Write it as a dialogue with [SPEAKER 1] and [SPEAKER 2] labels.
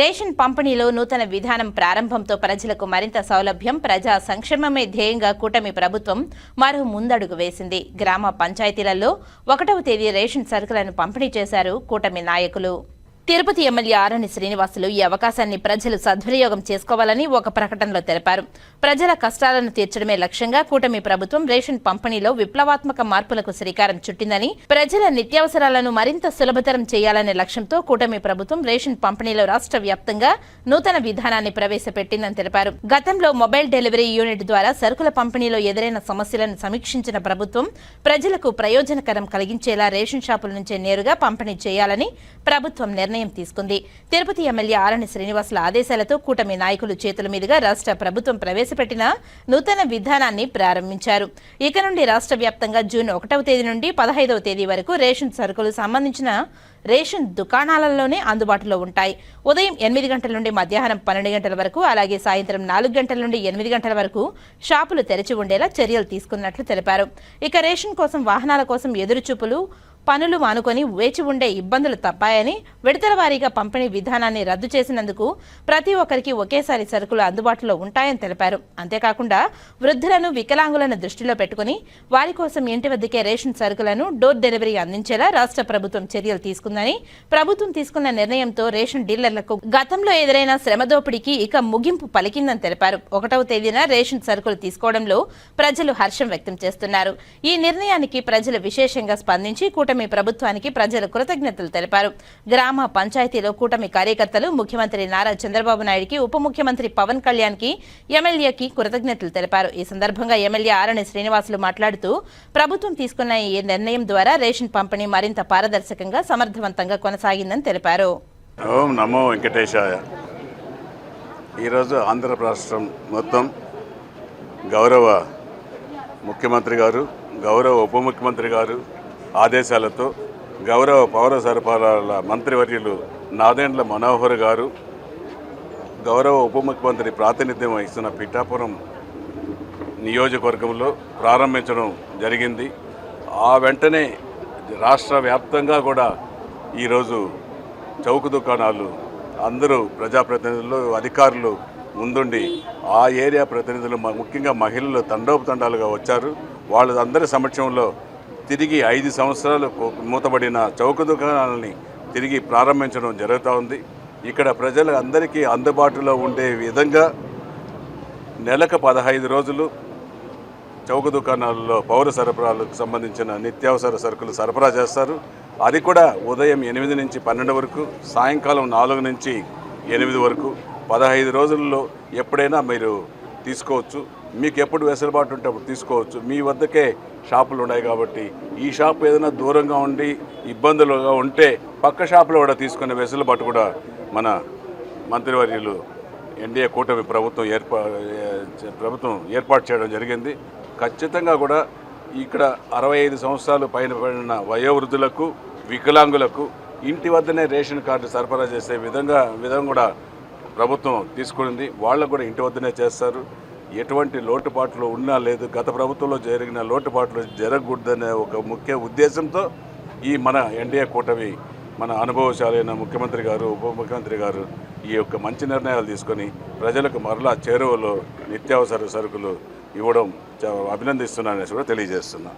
[SPEAKER 1] Ration పంపిణీలో నూతన విధానం ప్రారంభంతో ప్రజలకు మరింత సౌలభ్యం ప్రజా సంక్షేమమే ధ్యేయంగా కూటమి ప్రభుత్వం మరో ముందడుగు వేసింది. గ్రామ పంచాయతీలలో ఒకటవ తేదీ రేషన్ సరుకులను పంపిణీ చేశారు కూటమి నాయకులు. తిరుపతి ఎమ్మెల్యే ఆరణి శ్రీనివాసులు ఈ అవకాశాన్ని ప్రజలు సద్వినియోగం చేసుకోవాలని ఒక ప్రకటనలో తెలిపారు. ప్రజల కష్టాలను తీర్చడమే లక్ష్యంగా కూటమి ప్రభుత్వం రేషన్ పంపిణీలో విప్లవాత్మక మార్పులకు శ్రీకారం చుట్టిందని ప్రజల నిత్యావసరాలను మరింత సులభతరం చేయాలనే లక్ష్యంతో కూటమి ప్రభుత్వం రేషన్ పంపిణీలో రాష్ట్ర వ్యాప్తంగా నూతన విధానాన్ని ప్రవేశపెట్టిందని తెలిపారు. గతంలో మొబైల్ డెలివరీ యూనిట్ ద్వారా సరుకుల పంపిణీలో ఎదురైన సమస్యలను సమీక్షించిన ప్రభుత్వం ప్రజలకు ప్రయోజనకరం కలిగించేలా రేషన్ షాపుల నుంచే నేరుగా పంపిణీ చేయాలని ప్రభుత్వం నిర్ణయం తీసుకుంది. తిరుపతి ఎమ్మెల్యే ఆరణి శ్రీనివాసుల ఆదేశాలతో కూటమి నాయకులు చేతుల మీదుగా రాష్ట్ర ప్రభుత్వం ప్రవేశపెట్టిన నూతన విధానాన్ని ప్రారంభించారు. ఇక నుండి రాష్ట్ర వ్యాప్తంగా జూన్ ఒకటవ తేదీ నుండి పదహైదవ తేదీ వరకు రేషన్ సరుకులు సంబంధించిన రేషన్ దుకాణాలలోనే అందుబాటులో ఉంటాయి. ఉదయం ఎనిమిది గంటల నుండి మధ్యాహ్నం పన్నెండు గంటల వరకు అలాగే సాయంత్రం నాలుగు గంటల నుండి ఎనిమిది గంటల వరకు షాపులు తెరిచి ఉండేలా చర్యలు తీసుకున్నట్లు తెలిపారు. ఇక రేషన్ కోసం వాహనాల కోసం ఎదురుచూపులు పనులు మానుకొని వేచి ఉండే ఇబ్బందులు తప్పాయని విడతల వారీగా పంపిణీ విధానాన్ని రద్దు చేసినందుకు ప్రతి ఒక్కరికి ఒకేసారి సరుకులు అందుబాటులో ఉంటాయని తెలిపారు. అంతేకాకుండా వృద్ధులను వికలాంగులను దృష్టిలో పెట్టుకుని వారి కోసం ఇంటి వద్దకే రేషన్ సరుకులను డోర్ డెలివరీ అందించేలా రాష్ట్ర ప్రభుత్వం చర్యలు తీసుకుందని ప్రభుత్వం తీసుకున్న నిర్ణయంతో రేషన్ డీలర్లకు గతంలో ఎదురైన శ్రమ దోపిడీకి ఇక ముగింపు పలికిందని తెలిపారు. ఒకటవ తేదీన రేషన్ సరుకులు తీసుకోవడంలో ప్రజలు హర్షం వ్యక్తం చేస్తున్నారు. ఈ నిర్ణయానికి ప్రజలు విశేషంగా స్పందించి కూటమి ప్రభుత్వానికి ప్రజలు కృతజ్ఞతలు తెలిపారు. గ్రామ పంచాయతీలో కూటమి కార్యకర్తలు ముఖ్యమంత్రి నారా చంద్రబాబు నాయుడికి ఉప ముఖ్యమంత్రి పవన్ కళ్యాణ్కి ఎమ్మెల్యేకి కృతజ్ఞతలు తెలిపారు. ఈ సందర్భంగా ఎమ్మెల్యే ఆరణి శ్రీనివాసులు మాట్లాడుతూ ప్రభుత్వం తీసుకున్న ఈ నిర్ణయం ద్వారా రేషన్ పంపిణీ మరింత పారదర్శకంగా సమర్థవంతంగా కొనసాగిందని తెలిపారు.
[SPEAKER 2] ఓం నమో వెంకటేశాయ. ఈరోజు ఆంధ్ర రాష్ట్రం మొత్తం గౌరవ ముఖ్యమంత్రి గారు గౌరవ ఉప ముఖ్యమంత్రి గారు ఆదేశాలతో గౌరవ పౌర సరఫరాల మంత్రివర్యులు నాదెండ్ల మనోహర్ గారు గౌరవ ఉప ముఖ్యమంత్రి ప్రాతినిధ్యం వహిస్తున్న పిఠాపురం నియోజకవర్గంలో ప్రారంభించడం జరిగింది. ఆ వెంటనే రాష్ట్ర వ్యాప్తంగా కూడా ఈరోజు చౌక దుకాణాలు అందరూ ప్రజాప్రతినిధులు అధికారులు ముందుండి ఆ ఏరియా ప్రతినిధులు ముఖ్యంగా మహిళలు తండోపతండాలుగా వచ్చారు. వాళ్ళందరి సమక్షంలో తిరిగి ఐదు సంవత్సరాలు మూతబడిన చౌక దుకాణాలని తిరిగి ప్రారంభించడం జరుగుతూ ఉంది. ఇక్కడ ప్రజలు అందరికీ అందుబాటులో ఉండే విధంగా నెలకు పదహైదు రోజులు చౌక దుకాణాలలో పౌర సరఫరాలకు సంబంధించిన నిత్యావసర సరుకులు సరఫరా చేస్తారు. అది కూడా ఉదయం ఎనిమిది నుంచి పన్నెండు వరకు సాయంకాలం నాలుగు నుంచి ఎనిమిది వరకు. పదహైదు రోజుల్లో ఎప్పుడైనా మీరు తీసుకోవచ్చు. మీకు ఎప్పుడు వెసులుబాటు ఉంటే అప్పుడు తీసుకోవచ్చు. మీ వద్దకే షాపులు ఉన్నాయి కాబట్టి ఈ షాప్ ఏదైనా దూరంగా ఉండి ఇబ్బందులుగా ఉంటే పక్క షాపులో కూడా తీసుకునే వెసులుబాటు కూడా మన మంత్రివర్యులు ఎన్డీఏ కూటమి ప్రభుత్వం ఏర్పా ప్రభుత్వం ఏర్పాటు చేయడం జరిగింది. ఖచ్చితంగా కూడా ఇక్కడ అరవై ఐదు సంవత్సరాలు పైన పడిన వయోవృద్ధులకు వికలాంగులకు ఇంటి వద్దనే రేషన్ కార్డు సరఫరా చేసే విధంగా విధంగా కూడా ప్రభుత్వం తీసుకునింది. వాళ్ళకు కూడా ఇంటి వద్దనే చేస్తారు. ఎటువంటి లోటుపాట్లు ఉన్నా లేదు గత ప్రభుత్వంలో జరిగిన లోటుపాట్లు జరగకూడదనే ఒక ముఖ్య ఉద్దేశంతో ఈ మన ఎన్డీఏ కూటమి మన అనుభవశాలైన ముఖ్యమంత్రి గారు ఉప ముఖ్యమంత్రి గారు ఈ యొక్క మంచి నిర్ణయాలు తీసుకొని ప్రజలకు మరలా చేరువలో నిత్యావసర సరుకులు ఇవ్వడం చా- అభినందిస్తున్నానని కూడా తెలియజేస్తున్నా.